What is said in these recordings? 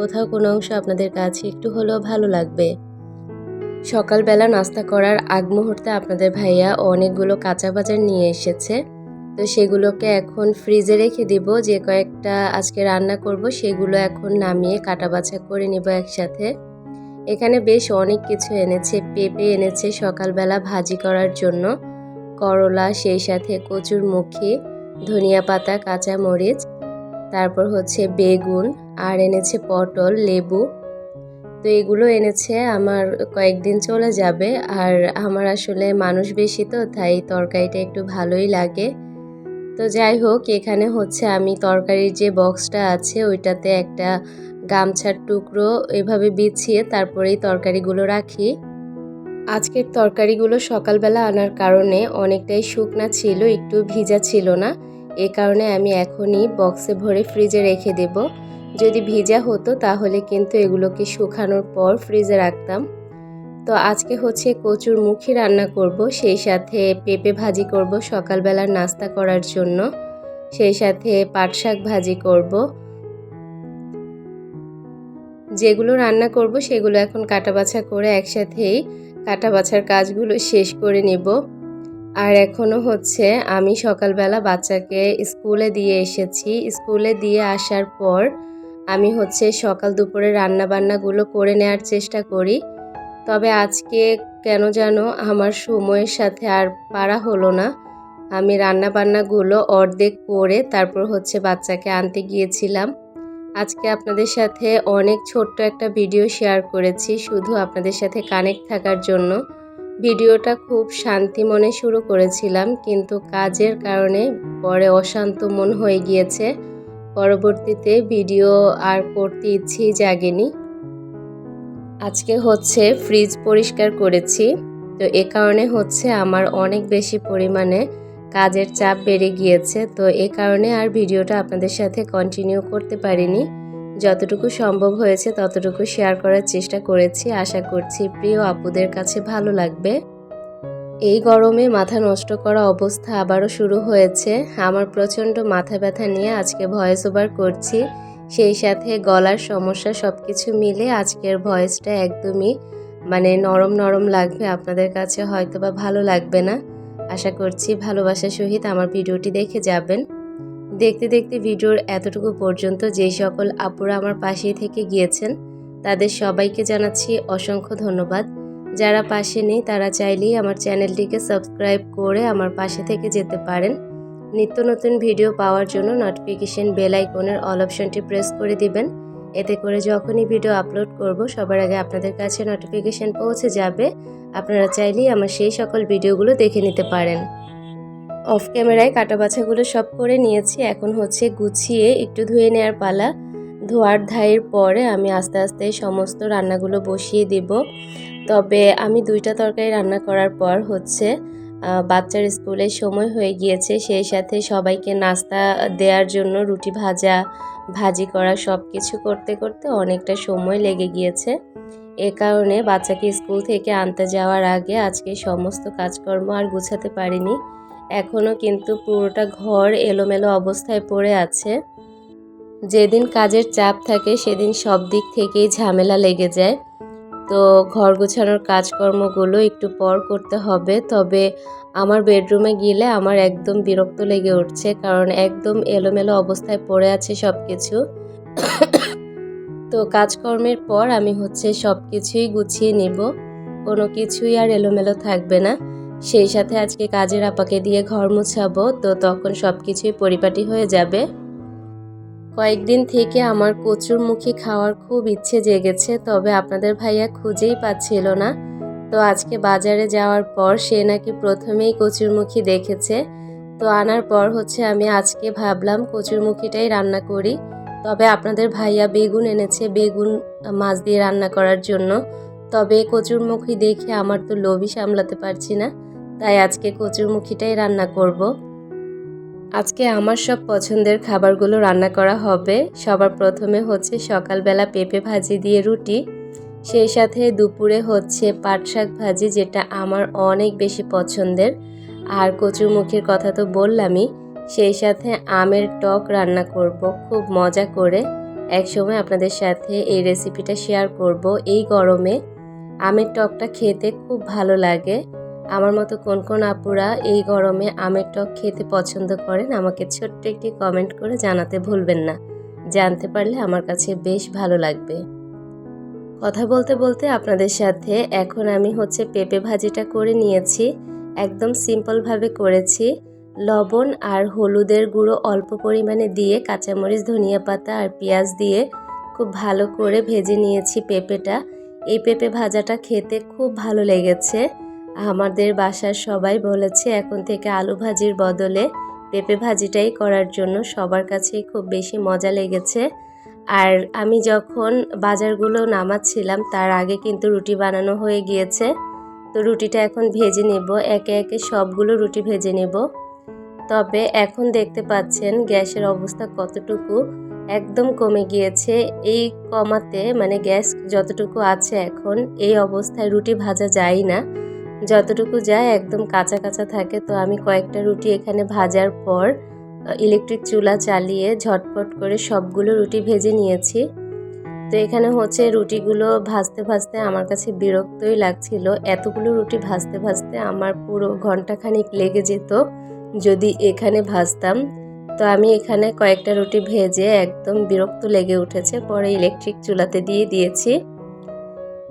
কোথাও কোনো অংশ আপনাদের কাছে একটু হলেও ভালো লাগবে। সকালবেলা নাস্তা করার আগ মুহূর্তে আপনাদের ভাইয়া অনেকগুলো কাঁচা বাজার নিয়ে এসেছে। তো সেগুলোকে এখন ফ্রিজে রেখে দিব, যে কয়েকটা আজকে রান্না করব সেগুলো এখন নামিয়ে কাটা বাছা করে নিব একসাথে। এখানে বেশ অনেক কিছু এনেছে, পেঁপে এনেছে সকালবেলা ভাজি করার জন্য। করলা, সেই সাথে কচুর মুখী ধনিয়া পাতা কাঁচা মরিচ তারপর হচ্ছে বেগুন আর এনেছে পটল, লেবু। তো এগুলো এনেছে, আমার কয়েকদিন চলে যাবে। আর আমার আসলে মানুষ বেশি তো, তাই তরকারিটা একটু ভালোই লাগে। তো যাই হোক, এখানে হচ্ছে আমি তরকারির যে বক্সটা আছে, ওইটাতে একটা গামছার টুকরো এভাবে বিছিয়ে তারপরেই তরকারিগুলো রাখি। আজকের তরকারিগুলো সকালবেলা আনার কারণে অনেকটাই শুকনা ছিল, একটু ভিজা ছিল না। এ কারণে আমি এখনই বক্সে ভরে ফ্রিজে রেখে দেব। যদি ভিজা হতো তাহলে কিন্তু এগুলোকে শুকানোর পর ফ্রিজে রাখতাম। তো আজকে হচ্ছে কচুর মুখী রান্না করব, সেই সাথে পেঁপে ভাজি করব সকালবেলার নাস্তা করার জন্য। সেই সাথে পাট শাক ভাজি করব। যেগুলো রান্না করব সেগুলো এখন কাটা বাছা করে একসাথেই কাটা বাছার কাজগুলো শেষ করে নেব। আর এখনও হচ্ছে আমি সকালবেলা বাচ্চাকে স্কুলে দিয়ে এসেছি। স্কুলে দিয়ে আসার পর আমি হচ্ছে সকাল দুপুরে রান্না বান্নাগুলো করে নেওয়ার চেষ্টা করি। তবে আজকে কেন যেন আমার সময়ের সাথে আর পারা হলো না। আমি রান্না বান্নাগুলো অর্ধেক করে তারপর হচ্ছে বাচ্চাকে আনতে গিয়েছিলাম। আজকে আপনাদের সাথে অনেক ছোট্ট একটা ভিডিও শেয়ার করেছি শুধু আপনাদের সাথে কানেক্ট থাকার জন্য। ভিডিওটা খুব শান্তি মনে শুরু করেছিলাম কিন্তু কাজের কারণে পরে অশান্ত মন হয়ে গিয়েছে। পরবর্তীতে ভিডিও আর করতে ইচ্ছেই জাগেনি। আজকে হচ্ছে ফ্রিজ পরিষ্কার করেছি, তো এ কারণে হচ্ছে আমার অনেক বেশি পরিমাণে কাজের চাপ বেড়ে গিয়েছে, তো এ কারণে আর ভিডিওটা আপনাদের সাথে কন্টিনিউ করতে পারিনি। যতটুকু সম্ভব হয়েছে ততটুকু শেয়ার করার চেষ্টা করেছি। আশা করছি প্রিয় আপুদের কাছে ভালো লাগবে। এই গরমে মাথা নষ্ট করা অবস্থা আবারও শুরু হয়েছে। আমার প্রচণ্ড মাথা ব্যথা নিয়ে আজকে ভয়েস ওভার করছি। সেই সাথে গলার সমস্যা সব কিছু মিলে আজকের ভয়েসটা একদমই মানে নরম নরম লাগবে। আপনাদের কাছে হয়তো বা ভালো লাগবে না। আশা করছি ভালোবাসার সহিত আমার ভিডিওটি দেখে যাবেন। দেখতে দেখতে ভিডিওর এতটুকু পর্যন্ত যেই সকল আপুরা আমার পাশেই থেকে গিয়েছেন, তাদের সবাইকে জানাচ্ছি অসংখ্য ধন্যবাদ। যারা পাশে নেই, তারা চাইলেই আমার চ্যানেলটিকে সাবস্ক্রাইব করে আমার পাশে থেকে যেতে পারেন। নিত্য নতুন ভিডিও পাওয়ার জন্য নোটিফিকেশন বেল আইকনের অল অপশনটি প্রেস করে দিবেন। এতে করে যখনই ভিডিও আপলোড করব, সবার আগে আপনাদের কাছে নোটিফিকেশন পৌঁছে যাবে। আপনারা চাইলেই আমার সেই সকল ভিডিওগুলো দেখে নিতে পারেন। অফ ক্যামেরায় কাটা বাছাগুলো সব করে নিয়েছি। এখন হচ্ছে গুছিয়ে একটু ধুয়ে নেওয়ার পালা। ধোয়ার ধায়ের পরে আমি আস্তে আস্তে সমস্ত রান্নাগুলো বসিয়ে দিব। তবে আমি দুইটা তরকারি রান্না করার পর হচ্ছে বাচ্চার স্কুলের সময় হয়ে গিয়েছে, সেই সাথে সবাইকে নাস্তা দেওয়ার জন্য রুটি ভাজা, ভাজি করা সব কিছু করতে করতে অনেকটা সময় লেগে গিয়েছে। এ কারণে বাচ্চাকে স্কুল থেকে আনতে যাওয়ার আগে আজকে সমস্ত কাজকর্ম আর গুছাতে পারিনি। এখনও কিন্তু পুরোটা ঘর এলোমেলো অবস্থায় পড়ে আছে। যেদিন কাজের চাপ থাকে, সেদিন সব দিক থেকেই ঝামেলা লেগে যায়। তো ঘর গোছানোর কাজকর্মগুলো একটু পর করতে হবে। তবে আমার বেডরুমে গেলে আমার একদম বিরক্ত লেগে উঠছে, কারণ একদম এলোমেলো অবস্থায় পড়ে আছে সব কিছু তো কাজকর্মের পর আমি হচ্ছে সব কিছুই গুছিয়ে নেব। কোনো কিছুই আর এলোমেলো থাকবে না। সেই সাথে আজকে কাজের আপাকে দিয়ে ঘর মুছাবো, তো তখন সব কিছুই পরিপাটি হয়ে যাবে। কয়েকদিন থেকে আমার কচুর মুখী খাওয়ার খুব ইচ্ছে জেগেছে, তবে আপনাদের ভাইয়া খুঁজেই পাচ্ছিল না। তো আজকে বাজারে যাওয়ার পর সে নাকি প্রথমেই কচুরমুখী দেখেছে। তো আনার পর হচ্ছে আমি আজকে ভাবলাম কচুরমুখীটাই রান্না করি। তবে আপনাদের ভাইয়া বেগুন এনেছে, বেগুন মাছ দিয়ে রান্না করার জন্য। তবে কচুরমুখী দেখে আমার তো লোভই সামলাতে পারছি না, তাই আজকে কচুরমুখীটাই রান্না করব। আজকে আমার সব পছন্দের খাবারগুলো রান্না করা হবে। সবার প্রথমে হচ্ছে সকালবেলা পেঁপে ভাজি দিয়ে রুটি। সেই সাথে দুপুরে হচ্ছে পাট শাক ভাজি, যেটা আমার অনেক বেশি পছন্দের। আর কচুরমুখীর কথা তো বললামই, সেই সাথে আমের টক রান্না করব, খুব মজা করে। একসময় আপনাদের সাথে এই রেসিপিটা শেয়ার করব এই গরমে। আমের টকটা খেতে খুব ভালো লাগে। আমার মতো কোন কোন আপুরা এই গরমে আমের টক খেতে পছন্দ করেন, আমাকে ছোট্ট একটি কমেন্ট করে জানাতে ভুলবেন না। জানতে পারলে আমার কাছে বেশ ভালো লাগবে। কথা বলতে বলতে আপনাদের সাথে এখন আমি হচ্ছে পেঁপে ভাজিটা করে নিয়েছি, একদম সিম্পলভাবে করেছি। লবণ আর হলুদের গুঁড়ো অল্প পরিমাণে দিয়ে কাঁচামরিচ, ধনিয়া পাতা আর পেঁয়াজ দিয়ে খুব ভালো করে ভেজে নিয়েছি পেঁপেটা। এই পেঁপে ভাজাটা খেতে খুব ভালো লেগেছে। আমাদের বাসার সবাই বলেছে, এখন থেকে আলু ভাজির বদলে পেঁপে ভাজিটাই করার জন্য সবার কাছেই খুব বেশি মজা লেগেছে। আর আমি যখন বাজারগুলো নামাচ্ছিলাম, তার আগে কিন্তু রুটি বানানো হয়ে গিয়েছে। তো রুটিটা এখন ভেজে নেব, একে একে সবগুলো রুটি ভেজে নেব। তবে এখন দেখতে পাচ্ছেন গ্যাসের অবস্থা কতটুকু, একদম কমে গিয়েছে। এই কমাতে মানে গ্যাস যতটুকু আছে এখন, এই অবস্থায় রুটি ভাজা যায় না। যতটুকু যায় একদম কাঁচা কাঁচা থাকে, তো আমি কয়েকটা রুটি এখানে ভাজার পর ইলেকট্রিক চুলা চালিয়ে ঝটপট করে সবগুলো রুটি ভেজে নিয়েছি। তো এখানে হচ্ছে রুটিগুলো ভাজতে ভাজতে আমার কাছে বিরক্তই লাগছিল। এতগুলো রুটি ভাজতে ভাজতে আমার পুরো ঘন্টাখানিক লেগে যেত যদি এখানে ভাজতাম। তো আমি এখানে কয়েকটা রুটি ভেজে একদম বিরক্ত লেগে উঠেছে। পরে ইলেকট্রিক চুলাতে দিয়ে দিয়েছি।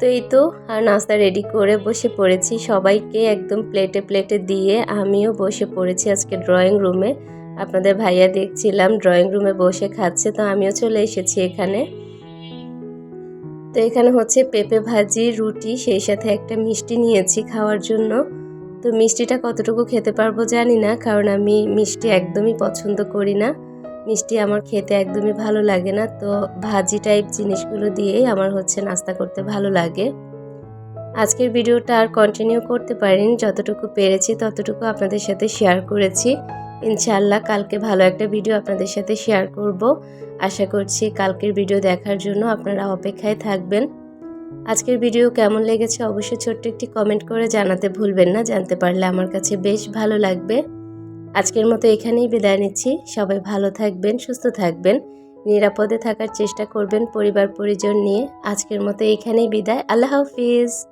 তো এই তো আর নাস্তা রেডি করে বসে পড়েছি। সবাইকে একদম প্লেটে প্লেটে দিয়ে আমিও বসে পড়েছি আজকে ড্রয়িং রুমে আপনাদের ভাইয়া দেখছিলাম ড্রয়িং রুমে বসে খাচ্ছে, তো আমিও চলে এসেছি এখানে। তো এখানে হচ্ছে পেঁপে ভাজি, রুটি, সেই সাথে একটা মিষ্টি নিয়েছি খাওয়ার জন্য। তো মিষ্টিটা কতটুকু খেতে পারব জানি না, কারণ আমি মিষ্টি একদমই পছন্দ করি না। মিষ্টি আমার খেতে একদমই ভালো লাগে না, তো ভাজি টাইপ জিনিসগুলো দিয়েই আমার হচ্ছে নাস্তা করতে ভালো লাগে। আজকের ভিডিওটা আর কন্টিনিউ করতে পারিনি, যতটুকু পেরেছি ততটুকু আপনাদের সাথে শেয়ার করেছি। ইনশাআল্লাহ কালকে ভালো একটা ভিডিও আপনাদের সাথে শেয়ার করব। আশা করছি কালকের ভিডিও দেখার জন্য আপনারা অপেক্ষায় থাকবেন। আজকের ভিডিও কেমন লেগেছে অবশ্যই ছোট্ট একটি কমেন্ট করে জানাতে ভুলবেন না, জানতে পারলে আমার কাছে বেশ ভালো লাগবে। আজকের মতো এখানেই বিদায় নিচ্ছি। সবাই ভালো থাকবেন, সুস্থ থাকবেন, নিরাপদে থাকার চেষ্টা করবেন পরিবার পরিজন নিয়ে। আজকের মতো এখানেই বিদায়। আল্লাহ হাফিজ।